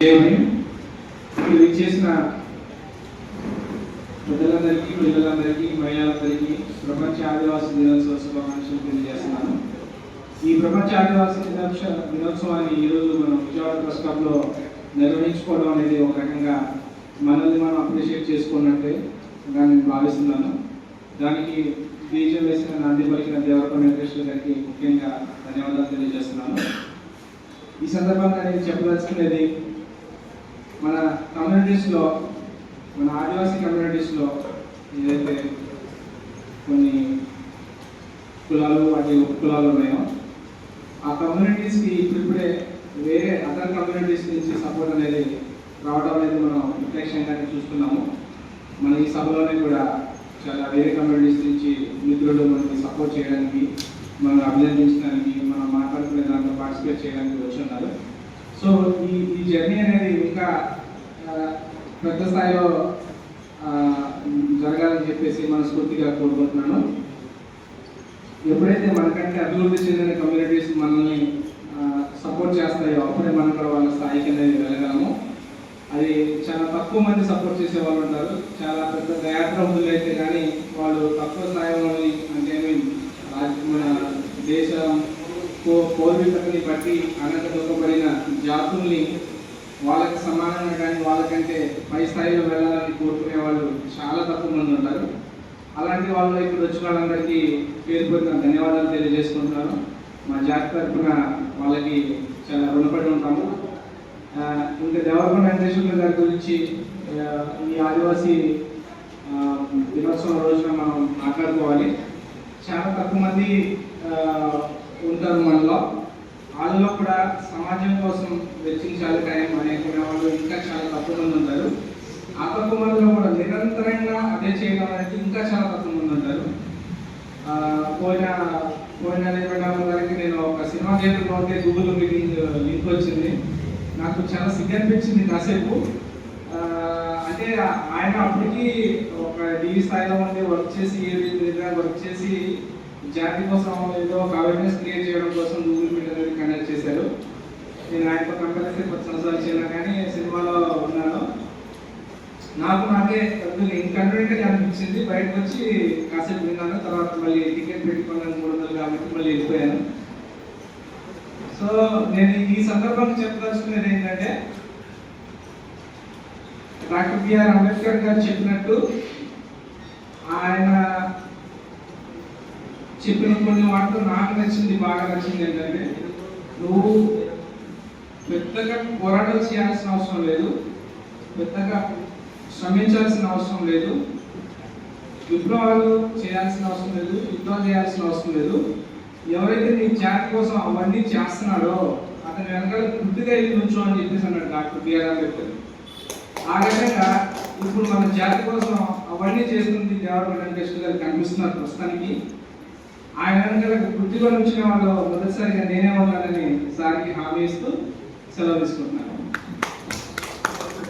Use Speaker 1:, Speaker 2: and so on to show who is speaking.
Speaker 1: ఇది చేసిన పెద్దలందరికీ పిల్లలందరికీ మహిళలందరికీ ప్రపంచ ఆదివాసీ దినోత్సవ శుభాకాంక్షలు తెలియజేస్తున్నాను. ఈ ప్రపంచ ఆదివాసీ దినోత్సవ దినోత్సవాన్ని ఈరోజు మనం విజయవాడ ప్రెస్ క్లబ్లో నిర్వహించుకోవడం అనేది ఒక రకంగా మనల్ని మనం అప్రిషియేట్ చేసుకున్నట్టే నేను భావిస్తున్నాను. దానికి బీజం వేసిన నాంది పలికిన దేవరకొండ వెంకటేశ్వర గారికి ముఖ్యంగా ధన్యవాదాలు తెలియజేస్తున్నాను. ఈ సందర్భంగా నేను చెప్పదలుచుకునేది మన కమ్యూనిటీస్లో మన ఆదివాసీ కమ్యూనిటీస్లో ఏదైతే కొన్ని కులాలు వాటి కులాలు ఉన్నాయో ఆ కమ్యూనిటీస్కి ఇప్పుడిప్పుడే వేరే అదర్ కమ్యూనిటీస్ నుంచి సపోర్ట్ అనేది రావడం అనేది మనం ప్రత్యక్షంగానే చూస్తున్నాము. మన ఈ సభలోనే కూడా చాలా వేరే కమ్యూనిటీస్ నుంచి మిత్రులు మనకి సపోర్ట్ చేయడానికి మనం అభినందించడానికి మనం మాట్లాడుకునే దాంట్లో పార్టిసిపేట్ చేయడానికి వచ్చి ఉన్నారు. సో ఈ ఈ జర్నీ అనేది ఇంకా పెద్ద స్థాయిలో జరగాలని చెప్పేసి మనస్ఫూర్తిగా కోరుకుంటున్నాను. ఎప్పుడైతే మనకంటే అభివృద్ధి చెందిన కమ్యూనిటీస్ మనల్ని సపోర్ట్ చేస్తాయో అప్పుడే మనం కూడా వాళ్ళ స్థాయికి అనేది వెళ్ళగలము. అది చాలా తక్కువ మంది సపోర్ట్ చేసే వాళ్ళు ఉంటారు. చాలా పెద్ద దయాద్రములు అయితే కానీ వాళ్ళు తక్కువ స్థాయిలోని అంటే I మన దేశం పూర్వీకులని బట్టి అనగదొక్కబడిన జాతుల్ని వాళ్ళకి సమానంగా కానీ వాళ్ళకంటే పై స్థాయిలో వెళ్ళాలని కోరుకునే వాళ్ళు చాలా తక్కువ మంది ఉంటారు. అలాంటి వాళ్ళు ఇప్పుడు వచ్చిన వాళ్ళందరికీ పేరు పేరున ధన్యవాదాలు తెలియజేసుకుంటున్నాను. మా జాతి తరఫున వాళ్ళకి చాలా రుణపడి ఉంటాము. ఇంకా దేవరకొండ వెంకటేశ్వర గారి గురించి ఈ ఆదివాసీ దినోత్సవం రోజున మనం మాట్లాడుకోవాలి. చాలా తక్కువ మంది ఉంటారు మనలో వాళ్ళలో కూడా సమాజం కోసం వెచ్చించాలి టైం అనేకునే వాళ్ళు ఇంకా చాలా తక్కువ మంది ఉంటారు. ఆ తక్కువ మందిలో కూడా నిరంతరంగా అదే చేయడం అనేది ఇంకా చాలా తక్కువ మంది ఉంటారు. పోయిన పోయిన నిమిషం గారికి నేను ఒక సినిమా థియేటర్లో ఉంటే గూగుల్ మీటింగ్ లింక్ వచ్చింది. నాకు చాలా సిగ్గు అనిపించింది కాసేపు. అంటే ఆయన అప్పటికి ఒక డిగ్రీ స్థాయిలో ఉండి వర్క్ చేసి ఏ విధంగా వర్క్ చేసి జాతి కోసం ఏదో ఒక అవేర్నెస్ క్రియేట్ చేయడం కోసం గూగుల్ మీట్ అనేది కండక్ట్ చేశారు. నేను ఆయనతో కంపెనీ పది సంవత్సరాలు చేయను కానీ సినిమాలో ఉన్నాను. నాకు నాకే కొద్దిగా ఇన్కన్వీనియంట్ అనిపించింది. బయటకు వచ్చి కాసేపు విన్నాను తర్వాత మళ్ళీ టికెట్ పెట్టుకున్నాను మూడు వందలు కాబట్టి మళ్ళీ వెళ్ళిపోయాను. సో నేను ఈ సందర్భంగా చెప్పదలుచుకునేది ఏంటంటే డాక్టర్ బిఆర్ అంబేద్కర్ గారు చెప్పినట్టు ఆయన చెప్పిన కొన్ని వాటిలో నాకు నచ్చింది బాగా నచ్చింది ఏంటంటే నువ్వు పెద్దగా పోరాటం చేయాల్సిన అవసరం లేదు. పెద్దగా శ్రమించాల్సిన అవసరం లేదు. విప్లవాలు చేయాల్సిన అవసరం లేదు. యుద్ధం చేయాల్సిన అవసరం లేదు. ఎవరైతే నీ జాతి కోసం అవన్నీ చేస్తున్నాడో అతని వెనకాల గుర్తుగా వెళ్ళి నుంచో అని చెప్పేసి అన్నాడు డాక్టర్ బిఆర్ అంబేద్కర్. ఆ రకంగా ఇప్పుడు మన జాతి కోసం అవన్నీ చేస్తుంది దేవరకొండ వెంకటేశ్వర గారు కనిపిస్తున్నారు ప్రస్తుతానికి. ఆయన వెనకాల గుర్తుగా వాళ్ళు మొదటిసారిగా నేనే ఉన్నానని సార్కి హామీ ఇస్తూ సెలవు తీసుకుంటున్నాను.